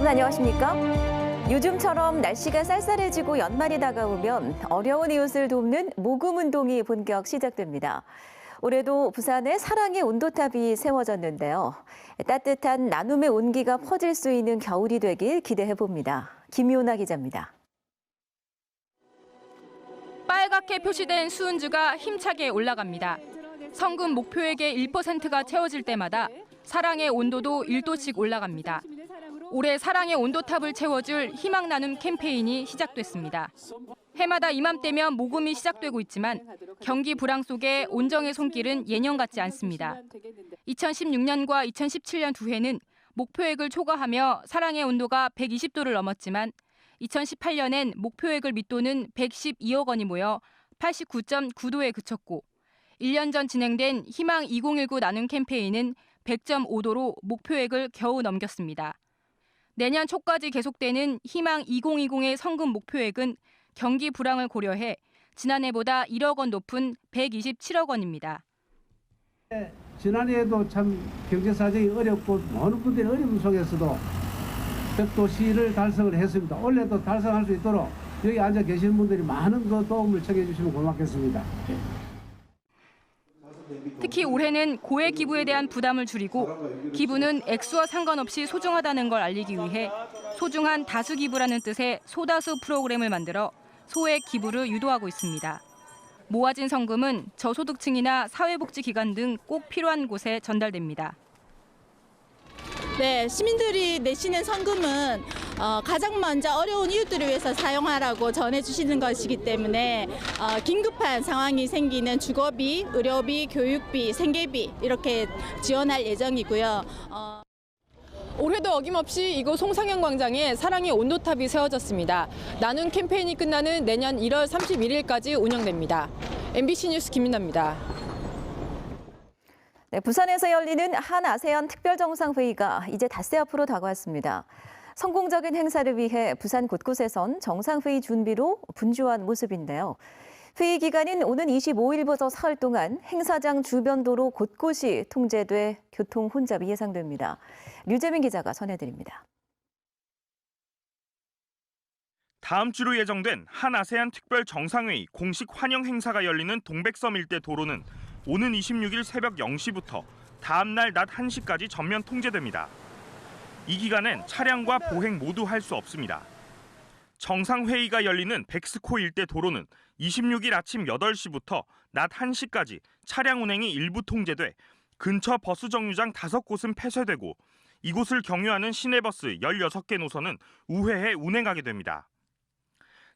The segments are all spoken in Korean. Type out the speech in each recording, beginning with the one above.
여러분 안녕하십니까? 요즘처럼 날씨가 쌀쌀해지고 연말이 다가오면 어려운 이웃을 돕는 모금 운동이 본격 시작됩니다. 올해도 부산에 사랑의 온도탑이 세워졌는데요. 따뜻한 나눔의 온기가 퍼질 수 있는 겨울이 되길 기대해 봅니다. 김요나 기자입니다. 빨갛게 표시된 수은주가 힘차게 올라갑니다. 성금 목표액의 1%가 채워질 때마다 사랑의 온도도 1도씩 올라갑니다. 올해 사랑의 온도탑을 채워줄 희망 나눔 캠페인이 시작됐습니다. 해마다 이맘때면 모금이 시작되고 있지만 경기 불황 속에 온정의 손길은 예년 같지 않습니다. 2016년과 2017년 두 해는 목표액을 초과하며 사랑의 온도가 120도를 넘었지만 2018년엔 목표액을 밑도는 112억 원이 모여 89.9도에 그쳤고 1년 전 진행된 희망 2019 나눔 캠페인은 100.5도로 목표액을 겨우 넘겼습니다. 내년 초까지 계속되는 희망 2020의 성금 목표액은 경기 불황을 고려해 지난해보다 1억 원 높은 127억 원입니다. 지난해에도 참 경제 사정이 어렵고 많은 분들이 어려움 속에서도 백도 시를 달성을 했습니다. 올해도 달성할 수 있도록 여기 앉아 계시는 분들이 많은 그 도움을 청해 주시면 고맙겠습니다. 특히 올해는 고액 기부에 대한 부담을 줄이고 기부는 액수와 상관없이 소중하다는 걸 알리기 위해 소중한 다수 기부라는 뜻의 소다수 프로그램을 만들어 소액 기부를 유도하고 있습니다. 모아진 성금은 저소득층이나 사회복지기관 등 꼭 필요한 곳에 전달됩니다. 네, 시민들이 내시는 성금은 어, 가장 먼저 어려운 이웃들을 위해서 사용하라고 전해주시는 것이기 때문에 어, 긴급한 상황이 생기는 주거비, 의료비, 교육비, 생계비 이렇게 지원할 예정이고요. 어, 올해도 어김없이 이곳 송상현 광장에 사랑의 온도탑이 세워졌습니다. 나눔 캠페인이 끝나는 내년 1월 31일까지 운영됩니다. MBC 뉴스 김민아입니다. 네, 부산에서 열리는 한 아세안 특별정상회의가 이제 닷새 앞으로 다가왔습니다. 성공적인 행사를 위해 부산 곳곳에선 정상회의 준비로 분주한 모습인데요. 회의 기간인 오는 25일부터 사흘 동안 행사장 주변 도로 곳곳이 통제돼 교통 혼잡이 예상됩니다. 류재민 기자가 전해드립니다. 다음 주로 예정된 한 아세안 특별 정상회의 공식 환영 행사가 열리는 동백섬 일대 도로는 오는 26일 새벽 0시부터 다음 날 낮 1시까지 전면 통제됩니다. 이 기간엔 차량과 보행 모두 할 수 없습니다. 정상회의가 열리는 백스코 일대 도로는 26일 아침 8시부터 낮 1시까지 차량 운행이 일부 통제돼 근처 버스 정류장 5곳은 폐쇄되고 이곳을 경유하는 시내버스 16개 노선은 우회해 운행하게 됩니다.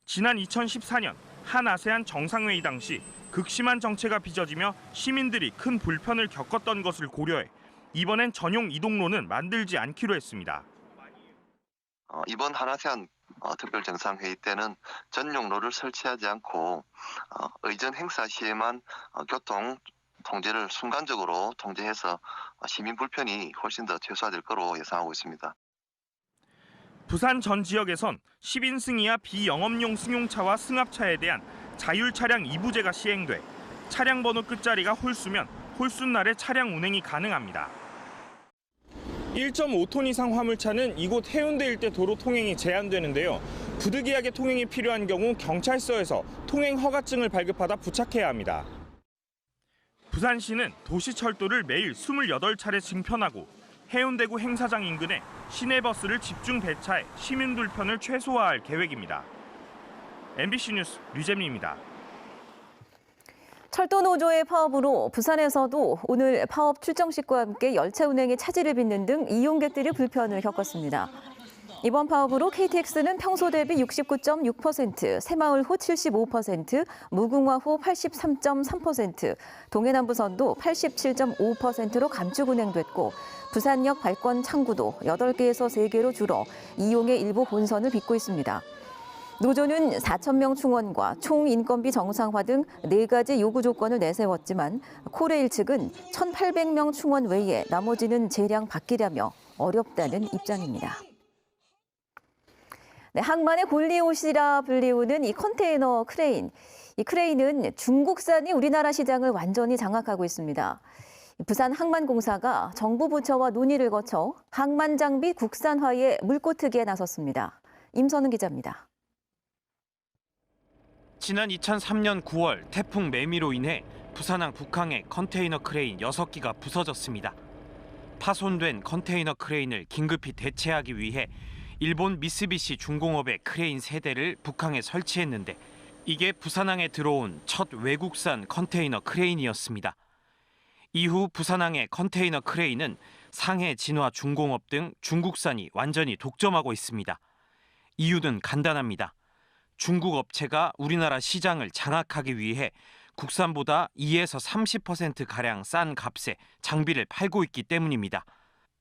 지난 2014년 한 아세안 정상회의 당시 극심한 정체가 빚어지며 시민들이 큰 불편을 겪었던 것을 고려해 이번엔 전용 이동로는 만들지 않기로 했습니다. 어, 이번 한아세안 어, 특별 정상회의 때는 전용로를 설치하지 않고 어, 의전 행사 시에만 어, 교통 통제를 순간적으로 통제해서 어, 시민 불편이 훨씬 더 최소화될 거로 예상하고 있습니다. 부산 전 지역에선 10인 승이야 비영업용 승용차와 승합차에 대한 자율 차량 이부제가 시행돼 차량 번호 끝자리가 홀수면 홀수 날에 차량 운행이 가능합니다. 1.5톤 이상 화물차는 이곳 해운대 일대 도로 통행이 제한되는데요. 부득이하게 통행이 필요한 경우 경찰서에서 통행 허가증을 발급받아 부착해야 합니다. 부산시는 도시철도를 매일 28차례 증편하고 해운대구 행사장 인근에 시내버스를 집중 배차해 시민 불편을 최소화할 계획입니다. MBC 뉴스 류재민입니다. 철도 노조의 파업으로 부산에서도 오늘 파업 출정식과 함께 열차 운행에 차질을 빚는 등 이용객들이 불편을 겪었습니다. 이번 파업으로 KTX는 평소 대비 69.6%, 새마을호 75%, 무궁화호 83.3%, 동해남부선도 87.5%로 감축 운행됐고 부산역 발권 창구도 8개에서 3개로 줄어 이용의 일부 본선을 빚고 있습니다. 노조는 4천 명 충원과 총 인건비 정상화 등 네 가지 요구 조건을 내세웠지만 코레일 측은 1,800명 충원 외에 나머지는 재량 바뀌려며 어렵다는 입장입니다. 네, 항만의 골리옷이라 불리우는 이 컨테이너 크레인. 이 크레인은 중국산이 우리나라 시장을 완전히 장악하고 있습니다. 부산 항만공사가 정부 부처와 논의를 거쳐 항만 장비 국산화에 물꼬트기에 나섰습니다. 임선은 기자입니다. 지난 2003년 9월 태풍 매미로 인해 부산항 북항의 컨테이너 크레인 6기가 부서졌습니다. 파손된 컨테이너 크레인을 긴급히 대체하기 위해 일본 미쓰비시 중공업의 크레인 3대를 북항에 설치했는데 이게 부산항에 들어온 첫 외국산 컨테이너 크레인이었습니다. 이후 부산항의 컨테이너 크레인은 상해 진화 중공업 등 중국산이 완전히 독점하고 있습니다. 이유는 간단합니다. 중국 업체가 우리나라 시장을 장악하기 위해 국산보다 2에서 30% 가량 싼 값에 장비를 팔고 있기 때문입니다.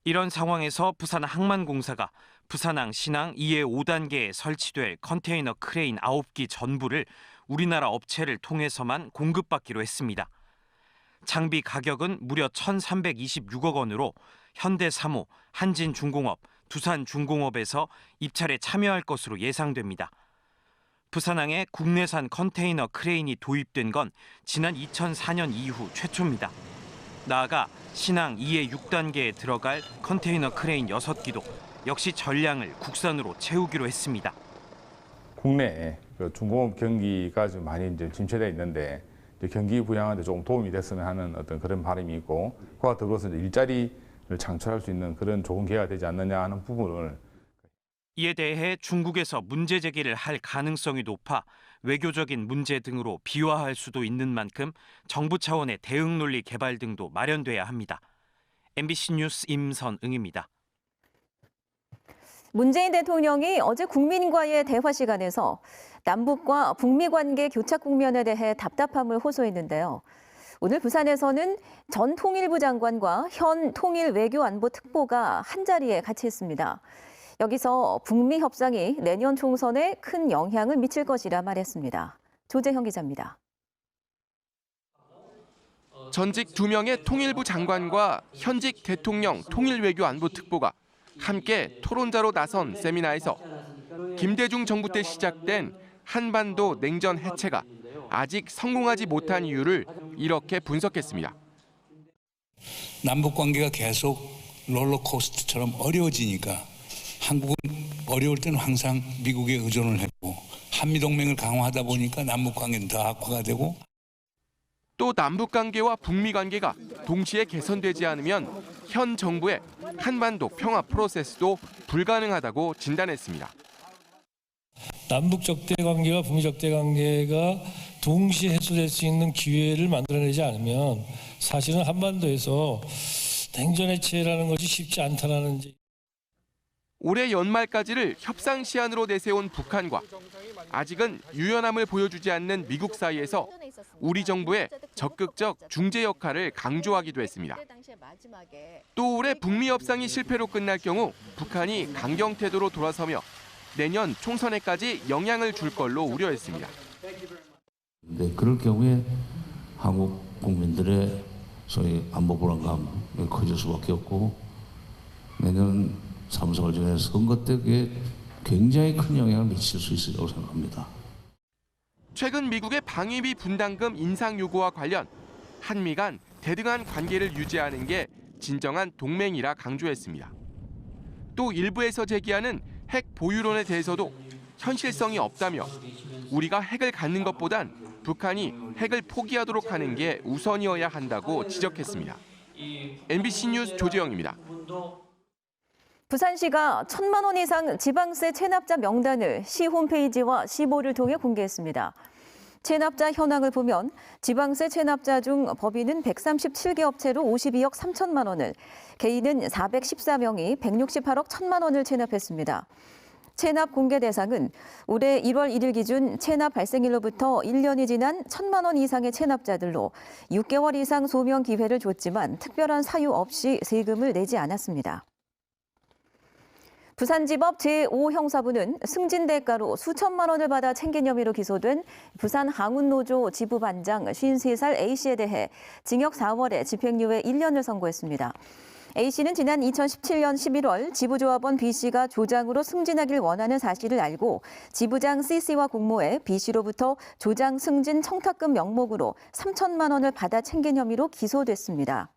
이런 상황에서 부산 항만공사가 부산항 신항 2의 5단계에 설치될 컨테이너 크레인 9기 전부를 우리나라 업체를 통해서만 공급받기로 했습니다. 장비 가격은 무려 1,326억 원으로 현대사모, 한진중공업, 두산중공업에서 입찰에 참여할 것으로 예상됩니다. 부산항에 국내산 컨테이너 크레인이 도입된 건 지난 2004년 이후 최초입니다. 나아가 신항 2의 6단계에 들어갈 컨테이너 크레인 6기도 역시 전량을 국산으로 채우기로 했습니다. 국내에 그 중공업 경기가 좀 많이 이제 침체되어 있는데 경기 부양하는 데 조금 도움이 됐으면 하는 어떤 그런 바람이 있고 그와 더불어서 일자리를 창출할 수 있는 그런 좋은 기회가 되지 않느냐 하는 부분을 이에 대해 중국에서 문제 제기를 할 가능성이 높아 외교적인 문제 등으로 비화할 수도 있는 만큼 정부 차원의 대응 논리 개발 등도 마련돼야 합니다. MBC 뉴스 임선응입니다. 문재인 대통령이 어제 국민과의 대화 시간에서 남북과 북미 관계 교착 국면에 대해 답답함을 호소했는데요. 오늘 부산에서는 전 통일부 장관과 현 통일 외교안보 특보가 한자리에 같이 있습니다. 여기서 북미 협상이 내년 총선에 큰 영향을 미칠 것이라 말했습니다. 조재형 기자입니다. 전직 두 명의 통일부 장관과 현직 대통령 통일외교안보 특보가 함께 토론자로 나선 세미나에서 김대중 정부 때 시작된 한반도 냉전 해체가 아직 성공하지 못한 이유를 이렇게 분석했습니다. 남북 관계가 계속 롤러코스터처럼 어려워지니까 한국은 어려울 때는 항상 미국에 의존을 했고 한미 동맹을 강화하다 보니까 남북 관계는 더 악화가 되고 또 남북 관계와 북미 관계가 동시에 개선되지 않으면 현 정부의 한반도 평화 프로세스도 불가능하다고 진단했습니다. 남북 적대 관계와 북미 적대 관계가 동시에 해소될 수 있는 기회를 만들어내지 않으면 사실은 한반도에서 냉전 해체라는 것이 쉽지 않다라는 올해 연말까지를 협상 시한으로 내세운 북한과 아직은 유연함을 보여주지 않는 미국 사이에서 우리 정부의 적극적 중재 역할을 강조하기도 했습니다. 또 올해 북미 협상이 실패로 끝날 경우 북한이 강경 태도로 돌아서며 내년 총선에까지 영향을 줄 걸로 우려했습니다. 네, 그럴 경우에 한국 국민들의 소위 안보 불안감이 커질 수밖에 없고 내년 3, 4월 전에 선거 때 그게 굉장히 큰 영향을 미칠 수 있으리라고 생각합니다. 최근 미국의 방위비 분담금 인상 요구와 관련 한미 간 대등한 관계를 유지하는 게 진정한 동맹이라 강조했습니다. 또 일부에서 제기하는 핵 보유론에 대해서도 현실성이 없다며 우리가 핵을 갖는 것보단 북한이 핵을 포기하도록 하는 게 우선이어야 한다고 지적했습니다. MBC 뉴스 조재영입니다. 부산시가 천만 원 이상 지방세 체납자 명단을 시 홈페이지와 시보를 통해 공개했습니다. 체납자 현황을 보면 지방세 체납자 중 법인은 137개 업체로 52억 3천만 원을, 개인은 414명이 168억 1천만 원을 체납했습니다. 체납 공개 대상은 올해 1월 1일 기준 체납 발생일로부터 1년이 지난 1천만 원 이상의 체납자들로 6개월 이상 소명 기회를 줬지만 특별한 사유 없이 세금을 내지 않았습니다. 부산지법 제5형사부는 승진 대가로 수천만 원을 받아 챙긴 혐의로 기소된 부산 항운노조 지부반장 53살 A씨에 대해 징역 4월에 집행유예 1년을 선고했습니다. A씨는 지난 2017년 11월 지부조합원 B씨가 조장으로 승진하길 원하는 사실을 알고 지부장 C씨와 공모해 B씨로부터 조장 승진 청탁금 명목으로 3천만 원을 받아 챙긴 혐의로 기소됐습니다.